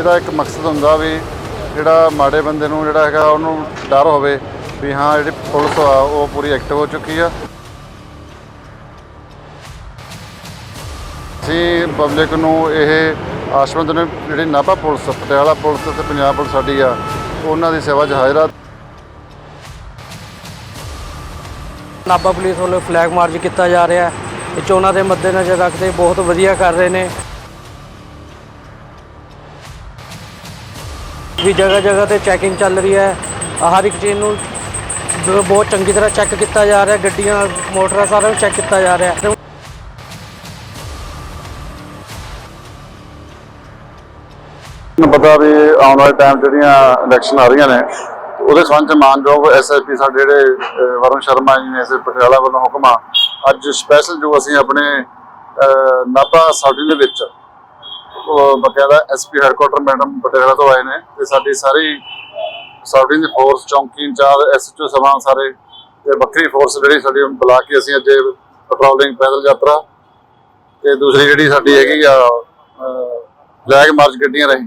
ਇਹਦਾ ਇੱਕ ਮਕਸਦ ਹੁੰਦਾ ਵੀ ਜਿਹੜਾ ਮਾੜੇ ਬੰਦੇ ਨੂੰ ਜਿਹੜਾ ਹੈਗਾ ਉਹਨੂੰ ਡਰ ਹੋਵੇ ਵੀ ਹਾਂ, ਜਿਹੜੀ ਪੁਲਿਸ ਆ, ਉਹ ਪੂਰੀ ਐਕਟਿਵ ਹੋ ਚੁੱਕੀ ਆ। ਅਸੀਂ ਪਬਲਿਕ ਨੂੰ ਇਹ ਆਸ਼ਵੰਦ ਨੇ ਜਿਹੜੀ ਨਾਭਾ ਪੁਲਿਸ, ਪਟਿਆਲਾ ਪੁਲਿਸ ਤੇ ਪੰਜਾਬ ਪੁਲਿਸ ਸਾਡੀ ਆ, ਉਹਨਾਂ ਦੀ ਸੇਵਾ 'ਚ ਹਾਜ਼ਰ ਆ। ਨਾਭਾ ਪੁਲਿਸ ਵੱਲੋਂ ਫਲੈਗ ਮਾਰਚ ਕੀਤਾ ਜਾ ਰਿਹਾ ਹੈ। ਇਹ ਚੋਣਾਂ ਦੇ ਮੱਦੇਨਜ਼ਰ ਰੱਖਦੇ ਬਹੁਤ ਵਧੀਆ ਕਰ ਰਹੇ ਨੇ। ਵੀ ਜਗ੍ਹਾ ਜਗ੍ਹਾ ਤੇ ਚੈਕਿੰਗ ਚੱਲ ਰਹੀ ਹੈ। ਹਰ ਇੱਕ ਚੀਜ਼ ਨੂੰ ਬਹੁਤ ਚੰਗੀ ਤਰ੍ਹਾਂ ਚੈੱਕ ਕੀਤਾ ਜਾ ਰਿਹਾ, ਗੱਡੀਆਂ, ਮੋਟਰਾਂ ਸਾਰਾ ਚੈੱਕ ਕੀਤਾ ਜਾ ਰਿਹਾ। ਹੈ ਨੂੰ ਪਤਾ ਵੀ ਆਉਣ ਵਾਲੇ ਟਾਈਮ ਜਿਹੜੀਆਂ ਇਲੈਕਸ਼ਨ ਆ ਰਹੀਆਂ ਨੇ ਉਹਦੇ ਸੰਬੰਧ ਚ ਮਾਨਯੋਗ ਐਸਐਸਪੀ ਸਾਡੇ ਜਿਹੜੇ ਵਰੁਣ ਸ਼ਰਮਾ ਜੀ ਨੇ ਐਸੇ ਪਟਿਆਲਾ ਵੱਲੋਂ ਹੁਕਮ ਆ ਅੱਜ ਸਪੈਸ਼ਲ ਜੋ ਅਸੀਂ ਆਪਣੇ ਨਾਭਾ ਸਾਡੀ ਦੇ ਵਿੱਚ ਬਕਾਇਦਾ ਐਸਪੀ ਹੈਡਕੁਆਟਰ ਮੈਡਮ ਪਟਿਆਲਾ ਤੋਂ ਆਏ ਨੇ ਤੇ ਸਾਡੀ ਸਾਰੀ ਸਾਡੀ ਦੀ ਫੋਰਸ ਚੌਂਕੀ ਇੰਚਾਰਜ ਐਸਐਚਓ ਸਮਾਨ ਸਾਰੇ ਤੇ ਵੱਖਰੀ ਫੋਰਸ ਜਿਹੜੀ ਸਾਡੀ ਬੁਲਾ ਕੇ ਅਸੀਂ ਅੱਜ ਪੈਟਰੋਲਿੰਗ ਪੈਦਲ ਯਾਤਰਾ ਤੇ ਦੂਸਰੀ ਜਿਹੜੀ ਸਾਡੀ ਹੈਗੀ ਆ ਫਲੈਗ ਮਾਰਚ ਗੱਡੀਆਂ ਰਹੀ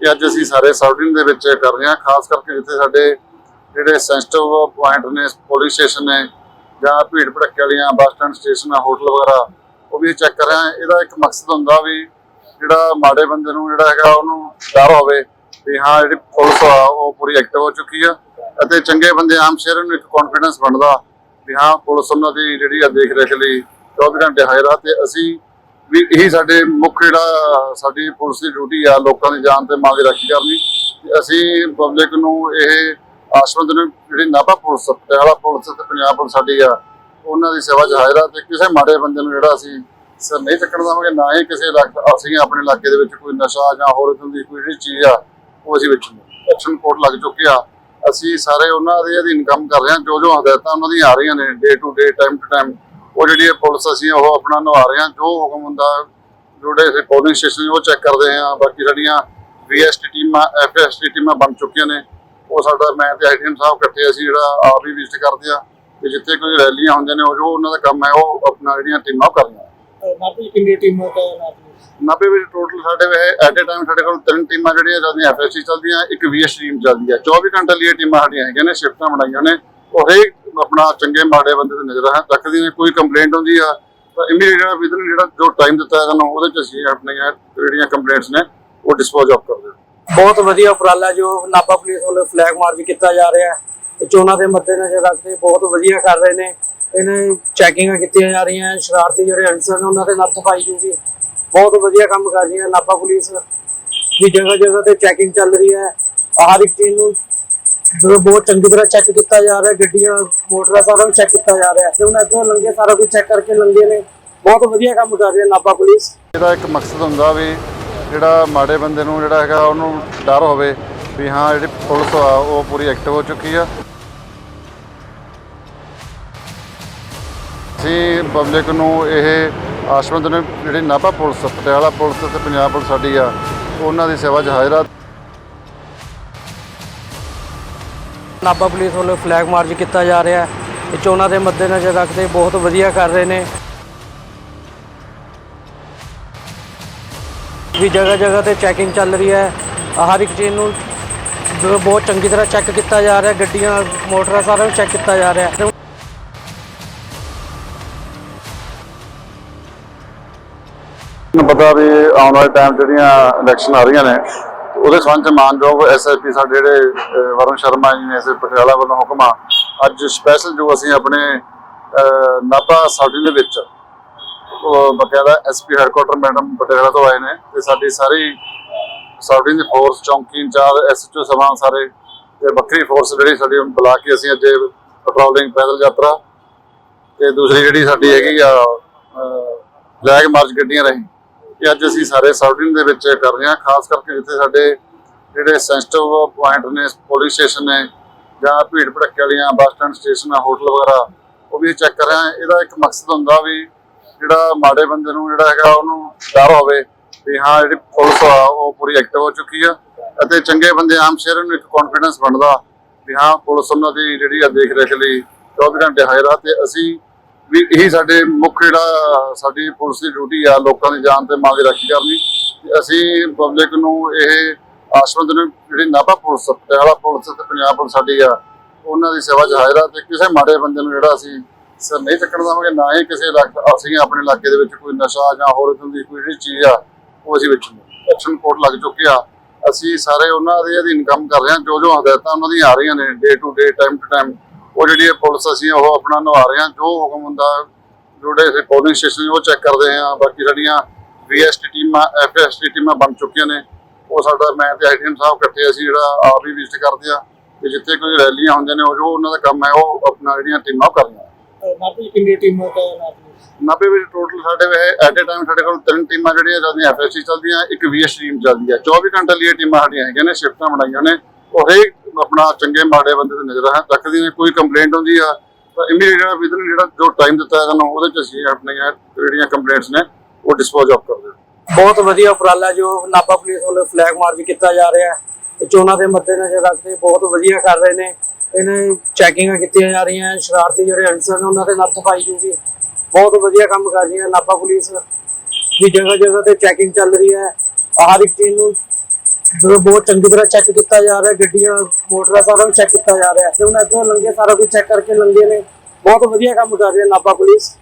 ਕਿ ਅੱਜ ਅਸੀਂ ਸਾਰੇ ਸਾਊਥਰਨ ਦੇ ਵਿੱਚ ਕਰ ਰਹੇ ਹਾਂ, ਖਾਸ ਕਰਕੇ ਜਿੱਥੇ ਸਾਡੇ ਜਿਹੜੇ ਸੈਂਸਿਟਿਵ ਪੁਆਇੰਟ ਨੇ ਪੁਲਿਸ ਸਟੇਸ਼ਨ ਨੇ ਜਾਂ ਭੀੜ ਭੜੱਕੇ ਵਾਲੀਆਂ ਬੱਸ ਸਟੈਂਡ ਸਟੇਸ਼ਨ, ਹੋਟਲ ਵਗੈਰਾ, ਉਹ ਵੀ ਚੈੱਕ ਕਰ ਰਹੇ ਹਾਂ। ਇਹਦਾ ਇੱਕ ਮਕਸਦ ਹੁੰਦਾ ਵੀ ਜਿਹੜਾ ਮਾੜੇ ਬੰਦੇ ਨੂੰ ਜਿਹੜਾ ਹੈਗਾ ਉਹਨੂੰ ਡਰ ਹੋਵੇ ਵੀ ਹਾਂ, ਜਿਹੜੀ ਪੁਲਿਸ ਆ, ਉਹ ਪੂਰੀ ਐਕਟਿਵ ਹੋ ਚੁੱਕੀ ਆ। ਅਤੇ ਚੰਗੇ ਬੰਦੇ ਆਮ ਸ਼ਹਿਰ ਨੂੰ ਇੱਕ ਕੌਨਫੀਡੈਂਸ ਬਣਦਾ ਵੀ ਹਾਂ, ਪੁਲਿਸ ਉਹਨਾਂ ਦੀ ਜਿਹੜੀ ਆ ਦੇਖ ਰੇਖ ਲਈ 24 ਘੰਟੇ ਹਾਜ਼ਰ ਆ। ਤੇ ਅਸੀਂ ਵੀ ਇਹੀ ਸਾਡੇ ਮੁੱਖ ਜਿਹੜਾ ਸਾਡੀ ਪੁਲਿਸ ਦੀ ਡਿਊਟੀ ਆ, ਲੋਕਾਂ ਦੀ ਜਾਨ ਤੇ ਮਾਲ ਦੀ ਰਾਖੀ ਕਰਨੀ। ਤੇ ਅਸੀਂ ਪਬਲਿਕ ਨੂੰ ਇਹ ਆਸ਼ਵੰਦ ਨੇ ਜਿਹੜੀ ਨਾਭਾ ਪੁਲਿਸ, ਪਟਿਆਲਾ ਪੁਲਿਸ ਤੇ ਪੰਜਾਬ ਪੁਲਿਸ ਸਾਡੀ ਆ, ਉਹਨਾਂ ਦੀ ਸੇਵਾ 'ਚ ਹਾਜ਼ਰ ਆ। ਤੇ ਕਿਸੇ ਮਾੜੇ ਬੰਦੇ ਨੂੰ ਜਿਹੜਾ ਅਸੀਂ ਸਰ, ਨਹੀਂ ਚੱਕਣ ਦੇਵਾਂਗੇ ਨਾ ਹੀ ਕਿਸੇ ਇਲਾਕ- ਅਸੀਂ ਆਪਣੇ ਇਲਾਕੇ ਦੇ ਵਿੱਚ ਕੋਈ ਨਸ਼ਾ ਜਾਂ ਹੋਰ ਇਦਾਂ ਦੀ ਕੋਈ ਜਿਹੜੀ ਚੀਜ਼ ਆ, ਉਹ ਅਸੀਂ ਵਿੱਚ ਐਕਸ਼ਨ ਕੋਰਟ ਲੱਗ ਚੁੱਕੇ ਆ। ਅਸੀਂ ਸਾਰੇ ਉਹਨਾਂ ਦੇ ਅਧੀਨ ਕੰਮ ਕਰ ਰਹੇ ਹਾਂ। ਜੋ ਜੋ ਹਦਾਇਤਾਂ ਉਹਨਾਂ ਦੀਆਂ ਆ ਰਹੀਆਂ ਨੇ day to day time to time ਉਹ ਜਿਹੜੀ ਪੁਲਿਸ ਅਸੀਂ ਉਹ ਆਪਣਾ ਨਿਭਾ ਰਹੇ ਹਾਂ। ਜੋ ਹੁਕਮ ਹੁੰਦਾ, ਜਿਹੜੇ ਅਸੀਂ ਪੋਲਿੰਗ ਸਟੇਸ਼ਨ ਉਹ ਚੈੱਕ ਕਰਦੇ ਹਾਂ। ਬਾਕੀ ਸਾਡੀਆਂ ਵੀਐਸਟੀ ਟੀਮਾਂ ਐਫਐਸਟੀ ਟੀਮਾਂ ਬਣ ਚੁੱਕੀਆਂ ਨੇ। ਉਹ ਸਾਡਾ, ਮੈਂ ਤੇ ਆਈਟੀਐਮ ਸਾਹਿਬ ਇਕੱਠੇ ਅਸੀਂ ਜਿਹੜਾ ਆਪ ਹੀ ਵਿਜ਼ਿਟ ਕਰਦੇ ਆ ਤੇ ਜਿੱਥੇ ਕੋਈ ਰੈਲੀਆਂ ਹੁੰਦੀਆਂ ਨੇ, ਉਹ ਜੋ ਉਹਨਾਂ ਦਾ ਕੰਮ ਹੈ, ਉਹ ਆਪਣਾ ਜਿਹੜੀਆਂ ਟੀਮਾਂ ਉਹ ਕਰਦੀਆਂ ਨਾਭੇ ਕਿੰਨੀ ਟੀਮਾਂ ਦਾ? ਨਾਭੇ ਵਿੱਚ ਟੋਟਲ ਸਾਡੇ ਵੇ ਐਟ ਏ ਟਾਈਮ ਸਾਡੇ ਕੋਲ ਤਿੰਨ ਟੀਮਾਂ ਜਿਹੜੀਆਂ ਜਾਂਦੀਆਂ ਐਫਐਸਟੀ ਚੱਲਦੀਆਂ ਇੱਕ ਵੀਐਸ ਟੀਮ ਚੱਲਦੀ ਹੈ। 24 ਘੰਟੇ ਲਈ ਇਹ ਟੀਮਾਂ ਸਾਡੀਆਂ ਹੈਗੀਆਂ ਨੇ ਸ਼ਿਫਟਾਂ ਬਣਾਈਆਂ ਨੇ। ਉਹ ਹਰੇਕ ਆਪਣਾ ਚੰਗੇ ਮਾੜੇ ਬੰਦੇ ਤੇ ਨਜ਼ਰ ਰੱਖ- ਰੱਖਦੀਆਂ ਨੇ ਕੋਈ ਕੰਪਲੇਂਟ ਹੁੰਦੀ ਆ ਤਾਂ ਇਮੀਡੀਏਟ ਵਿਦਨ ਜਿਹੜਾ ਜੋ ਟਾਈਮ ਦਿੱਤਾ ਹੈ ਸਾਨੂੰ ਉਹਦੇ ਚ ਅਸੀਂ ਆਪਣੀਆਂ ਜਿਹੜੀਆਂ ਕੰਪਲੇਂਟਸ ਨੇ ਉਹ ਡਿਸਪੋਜ਼ ਆਫ ਕਰਦੇ ਬਹੁਤ ਵਧੀਆ ਉਪਰਾਲਾ ਜੋ ਨਾਭਾ ਪੁਲਿਸ ਵੱਲੋਂ ਫਲੈਗ ਮਾਰਚ ਕੀਤਾ ਜਾ ਰਿਹਾ ਹੈ। ਚੋਣਾਂ ਦੇ ਮੱਦੇਨਜ਼ਰ ਰੱਖਦੇ ਬਹੁਤ ਵਧੀਆ ਕਰ ਰਹੇ ਨੇ। ਇਹਨੇ ਚੈਕਿੰਗਾਂ ਕੀਤੀਆਂ ਜਾ ਰਹੀਆਂ, ਸ਼ਰਾਰਤੀ ਜਿਹੜੇ ਅਨਸਰ ਨੇ ਉਹਨਾਂ ਦੇ ਨੱਥ ਪਾਈ ਜੂਗੀ ਬਹੁਤ ਵਧੀਆ ਕੰਮ ਕਰ ਰਹੀ ਹੈ ਨਾਭਾ ਪੁਲਿਸ। ਵੀ ਜਗ੍ਹਾ ਜਗ੍ਹਾ ਤੇ ਚੈਕਿੰਗ ਚੱਲ ਰਹੀ ਹੈ। ਹਰ ਇੱਕ ਚੀਜ਼ ਨੂੰ ਬਹੁਤ ਚੰਗੀ ਤਰ੍ਹਾਂ ਚੈੱਕ ਕੀਤਾ ਜਾ ਰਿਹਾ, ਗੱਡੀਆਂ, ਮੋਟਰਾਂ ਸਾਰਾ ਚੈੱਕ ਕੀਤਾ ਜਾ ਰਿਹਾ। ਤੇ ਹੁਣ ਅੱਗੋਂ ਲੰਘੇ, ਸਾਰਾ ਕੁਝ ਚੈੱਕ ਕਰਕੇ ਲੰਘੇ ਨੇ। ਬਹੁਤ ਵਧੀਆ ਕੰਮ ਕਰ ਰਹੀ ਹੈ ਨਾਭਾ ਪੁਲਿਸ। ਇਹਦਾ ਇੱਕ ਮਕਸਦ ਹੁੰਦਾ ਵੀ ਜਿਹੜਾ ਮਾੜੇ ਬੰਦੇ ਨੂੰ ਜਿਹੜਾ ਹੈਗਾ ਉਹਨੂੰ ਡਰ ਹੋਵੇ ਵੀ ਹਾਂ, ਜਿਹੜੀ ਪੁਲਿਸ ਆ, ਉਹ ਪੂਰੀ ਐਕਟਿਵ ਹੋ ਚੁੱਕੀ ਆ। ਅਸੀਂ ਪਬਲਿਕ ਨੂੰ ਇਹ ਆਸ਼ਵੰਦ ਨੇ ਜਿਹੜੀ ਨਾਭਾ ਪੁਲਿਸ, ਪਟਿਆਲਾ ਪੁਲਿਸ ਤੇ ਪੰਜਾਬ ਪੁਲਿਸ ਸਾਡੀ ਆ, ਉਹਨਾਂ ਦੀ ਸੇਵਾ 'ਚ ਹਾਜ਼ਰ ਨਾਭਾ ਪੁਲਿਸ ਵੱਲੋਂ ਫਲੈਗ ਮਾਰਚ ਕੀਤਾ ਜਾ ਰਿਹਾ ਹੈ। ਇਹ ਚੋਣਾਂ ਦੇ ਮੱਦੇਨਜ਼ਰ ਰੱਖਦੇ ਬਹੁਤ ਵਧੀਆ ਕਰ ਰਹੇ ਨੇ। ਵੀ ਜਗ੍ਹਾ ਜਗ੍ਹਾ ਤੇ ਚੈਕਿੰਗ ਚੱਲ ਰਹੀ ਹੈ। ਹਰ ਇੱਕ ਚੀਜ਼ ਨੂੰ ਬਹੁਤ ਚੰਗੀ ਤਰ੍ਹਾਂ ਚੈੱਕ ਕੀਤਾ ਜਾ ਰਿਹਾ। ਗੱਡੀਆਂ, ਮੋਟਰਾਂ ਸਾਰਾ ਚੈੱਕ ਕੀਤਾ ਜਾ ਰਿਹਾ। ਪਤਾ ਵੀ ਆਉਣ ਵਾਲੇ ਟਾਈਮ ਜਿਹੜੀਆਂ ਇਲੈਕਸ਼ਨ ਆ ਰਹੀਆਂ ਨੇ ਉਹਦੇ ਸੰਬੰਧ ਚ ਮਾਨਯੋਗ ਐਸਐਸਪੀ ਸਾਡੇ ਜਿਹੜੇ ਵਰੁਣ ਸ਼ਰਮਾ ਜੀ ਨੇ ਐਸੇ ਪਟਿਆਲਾ ਵੱਲੋਂ ਹੁਕਮ ਆ, ਅੱਜ ਸਪੈਸ਼ਲ ਜੋ ਅਸੀਂ ਆਪਣੇ ਨਾਭਾ ਸਾਡੀ ਦੇ ਵਿੱਚ, ਉਹ ਬਕਾਇਦਾ ਐਸਪੀ ਹੈਡਕੁਆਟਰ ਮੈਡਮ ਪਟਿਆਲਾ ਤੋਂ ਆਏ ਨੇ, ਤੇ ਸਾਡੀ ਸਾਰੀ, ਸਾਡੀ ਦੀ ਫੋਰਸ ਚੌਂਕੀ ਇੰਚਾਰਜ ਐਸਐਚਓ ਸਮਾਨ ਸਾਰੇ, ਤੇ ਵੱਖਰੀ ਫੋਰਸ ਜਿਹੜੀ ਸਾਡੀ ਬੁਲਾ ਕੇ ਅਸੀਂ ਅੱਜ ਪੈਟਰੋਲਿੰਗ ਪੈਦਲ ਯਾਤਰਾ, ਤੇ ਦੂਸਰੀ ਜਿਹੜੀ ਸਾਡੀ ਹੈਗੀ ਆ ਫਲੈਗ ਮਾਰਚ ਗੱਡੀਆਂ ਰਹੀ ਕਿ ਅੱਜ ਅਸੀਂ ਸਾਰੇ ਸਾਊਥਰਨ ਦੇ ਵਿੱਚ ਕਰ ਰਹੇ ਹਾਂ, ਖਾਸ ਕਰਕੇ ਜਿੱਥੇ ਸਾਡੇ ਜਿਹੜੇ ਸੈਂਸਿਟਿਵ ਪੁਆਇੰਟ ਨੇ ਪੁਲਿਸ ਸਟੇਸ਼ਨ ਨੇ, ਜਾਂ ਭੀੜ ਭੜੱਕੇ ਵਾਲੀਆਂ ਬੱਸ ਸਟੈਂਡ ਸਟੇਸ਼ਨ, ਹੋਟਲ ਵਗੈਰਾ, ਉਹ ਵੀ ਚੈੱਕ ਕਰ ਰਹੇ ਹਾਂ। ਇਹਦਾ ਇੱਕ ਮਕਸਦ ਹੁੰਦਾ ਵੀ ਜਿਹੜਾ ਮਾੜੇ ਬੰਦੇ ਨੂੰ ਜਿਹੜਾ ਹੈਗਾ ਉਹਨੂੰ ਡਰ ਹੋਵੇ ਵੀ ਹਾਂ, ਜਿਹੜੀ ਪੁਲਿਸ ਆ, ਉਹ ਪੂਰੀ ਐਕਟਿਵ ਹੋ ਚੁੱਕੀ ਆ ਅਤੇ ਚੰਗੇ ਬੰਦੇ ਆਮ ਸ਼ਹਿਰ ਨੂੰ ਇੱਕ ਕੌਨਫੀਡੈਂਸ ਬਣਦਾ ਵੀ ਹਾਂ, ਪੁਲਿਸ ਉਹਨਾਂ ਦੀ ਜਿਹੜੀ ਆ ਦੇਖ ਰੇਖ ਲਈ 24 ਘੰਟੇ ਹਾਜ਼ਰ ਆ ਤੇ ਅਸੀਂ ਵੀ ਇਹੀ ਸਾਡੇ ਮੁੱਖ ਜਿਹੜਾ ਸਾਡੀ ਪੁਲਿਸ ਦੀ ਡਿਊਟੀ ਆ, ਲੋਕਾਂ ਦੀ ਜਾਨ ਤੇ ਮਾਲ ਦੀ ਰਾਖੀ ਕਰਨੀ। ਤੇ ਅਸੀਂ ਪਬਲਿਕ ਨੂੰ ਇਹ ਆਸ਼ਵੰਦ ਨੇ ਜਿਹੜੀ ਨਾਭਾ ਪੁਲਿਸ, ਪਟਿਆਲਾ ਪੁਲਿਸ ਤੇ ਪੰਜਾਬ ਪੁਲਿਸ ਸਾਡੀ ਆ, ਉਹਨਾਂ ਦੀ ਸੇਵਾ 'ਚ ਹਾਜ਼ਰ ਆ ਤੇ ਕਿਸੇ ਮਾੜੇ ਬੰਦੇ ਨੂੰ ਜਿਹੜਾ ਅਸੀਂ ਸਰ ਨਹੀਂ ਚੱਕਣ ਦੇਵਾਂਗੇ, ਨਾ ਹੀ ਕਿਸੇ ਇਲਾਕੇ, ਅਸੀਂ ਆਪਣੇ ਇਲਾਕੇ ਦੇ ਵਿੱਚ ਕੋਈ ਨਸ਼ਾ ਜਾਂ ਹੋਰ ਇਦਾਂ ਦੀ ਕੋਈ ਜਿਹੜੀ ਚੀਜ਼ ਆ, ਉਹ ਅਸੀਂ ਵਿੱਚ ਐਕਸ਼ਨ ਕੋਰਟ ਲੱਗ ਚੁੱਕੇ ਆ। ਅਸੀਂ ਸਾਰੇ ਉਹਨਾਂ ਦੇ ਅਧੀਨ ਕੰਮ ਕਰ ਰਹੇ ਹਾਂ ਜੋ ਜੋ ਹਦਾਇਤਾਂ ਉਹਨਾਂ ਦੀਆਂ ਆ ਰਹੀਆਂ ਨੇ day to day time to time ਉਹ ਜਿਹੜੀ ਪੁਲਿਸ ਅਸੀਂ ਉਹ ਆਪਣਾ ਨਿਭਾ ਰਹੇ ਹਾਂ ਜੋ ਹੁਕਮ ਹੁੰਦਾ ਜਿਹੜੇ ਅਸੀਂ ਪੋਲਿੰਗ ਸਟੇਸ਼ਨ ਉਹ ਚੈੱਕ ਕਰਦੇ ਹਾਂ। ਬਾਕੀ ਸਾਡੀਆਂ ਵੀਐਸਟੀ ਟੀਮਾਂ ਐਫਐਸਟੀ ਟੀਮਾਂ ਬਣ ਚੁੱਕੀਆਂ ਨੇ। ਉਹ ਸਾਡਾ ਮੈਂ ਤੇ ਆਈਟੀਐਮ ਸਾਹਿਬ ਇਕੱਠੇ ਅਸੀਂ ਜਿਹੜਾ ਆਪ ਹੀ ਵਿਜ਼ਿਟ ਕਰਦੇ ਆ ਤੇ ਜਿੱਥੇ ਕੋਈ ਰੈਲੀਆਂ ਹੁੰਦੀਆਂ ਨੇ ਉਹ ਜੋ ਉਹਨਾਂ ਦਾ ਕੰਮ ਹੈ ਉਹ ਆਪਣਾ ਜਿਹੜੀਆਂ ਟੀਮਾਂ ਉਹ ਕਰਦੀਆਂ ਨਾਭੇ ਕਿੰਨੀ ਟੀਮਾਂ ਨੇ ਨਾਭੇ? ਵਿੱਚ ਟੋਟਲ ਸਾਡੇ ਵੇ ਐਟ ਏ ਟਾਈਮ ਸਾਡੇ ਕੋਲ ਤਿੰਨ ਟੀਮਾਂ ਜਿਹੜੀਆਂ ਚੱਲਦੀਆਂ ਐਫਐਸਟੀ ਚੱਲਦੀਆਂ ਇੱਕ ਵੀਐਸ ਟੀਮ ਚੱਲਦੀ ਹੈ। 24 ਘੰਟੇ ਲਈ ਇਹ ਟੀਮਾਂ ਸਾਡੀਆਂ ਹੈਗੀਆਂ ਨੇ ਸ਼ਿਫਟਾਂ ਬਣਾਈਆਂ ਨੇ। ਉਹ ਹਰੇਕ ਆਪਣਾ ਚੰਗੇ ਮਾੜੇ ਬੰਦੇ ਤੇ ਨਜ਼ਰ ਰੱਖ- ਰੱਖਦੀਆਂ ਨੇ, ਕੋਈ ਕੰਪਲੇਂਟ ਹੁੰਦੀ ਆ, ਤਾਂ ਇਮੀਡੀਏਟ ਵਿਦਨ ਜਿਹੜਾ ਜੋ ਟਾਈਮ ਦਿੱਤਾ ਹੈ ਸਾਨੂੰ ਉਹਦੇ ਚ ਅਸੀਂ ਆਪਣੀਆਂ ਜਿਹੜੀਆਂ ਕੰਪਲੇਂਟਸ ਨੇ, ਉਹ ਡਿਸਪੋਜ਼ ਆਫ ਕਰਦੇ ਬਹੁਤ ਵਧੀਆ ਉਪਰਾਲਾ ਜੋ ਨਾਭਾ ਪੁਲਿਸ ਵੱਲੋਂ ਫਲੈਗ ਮਾਰਚ ਕੀਤਾ ਜਾ ਰਿਹਾ ਹੈ। ਚੋਣਾਂ ਦੇ ਮੱਦੇਨਜ਼ਰ ਰੱਖਦੇ ਬਹੁਤ ਵਧੀਆ ਕਰ ਰਹੇ ਨੇ। ਇਹਨੇ ਚੈਕਿੰਗਾਂ ਕੀਤੀਆਂ ਜਾ ਰਹੀਆਂ, ਸ਼ਰਾਰਤੀ ਜਿਹੜੇ ਅਨਸਰ ਨੇ, ਉਹਨਾਂ ਦੇ ਨੱਥ ਪਾਈ ਜੂਗੀ। ਬਹੁਤ ਵਧੀਆ ਕੰਮ ਕਰ ਰਹੀ ਹੈ ਨਾਭਾ ਪੁਲਿਸ। ਵੀ ਜਗ੍ਹਾ ਜਗ੍ਹਾ ਤੇ ਚੈਕਿੰਗ ਚੱਲ ਰਹੀ ਹੈ। ਹਰ ਇੱਕ ਚੀਜ਼ ਨੂੰ ਜੋ ਬਹੁਤ ਚੰਗੀ ਤਰ੍ਹਾਂ ਚੈੱਕ ਕੀਤਾ ਜਾ ਰਿਹਾ, ਗੱਡੀਆਂ, ਮੋਟਰਾਂ ਸਾਰਾ ਚੈੱਕ ਕੀਤਾ ਜਾ ਰਿਹਾ। ਤੇ ਹੁਣ ਇੱਥੋਂ ਲੰਘੇ, ਸਾਰਾ ਕੁਝ ਚੈੱਕ ਕਰਕੇ ਲੰਘੇ ਨੇ। ਬਹੁਤ ਵਧੀਆ ਕੰਮ ਕਰ ਰਹੀ ਹੈ ਨਾਭਾ ਪੁਲਿਸ।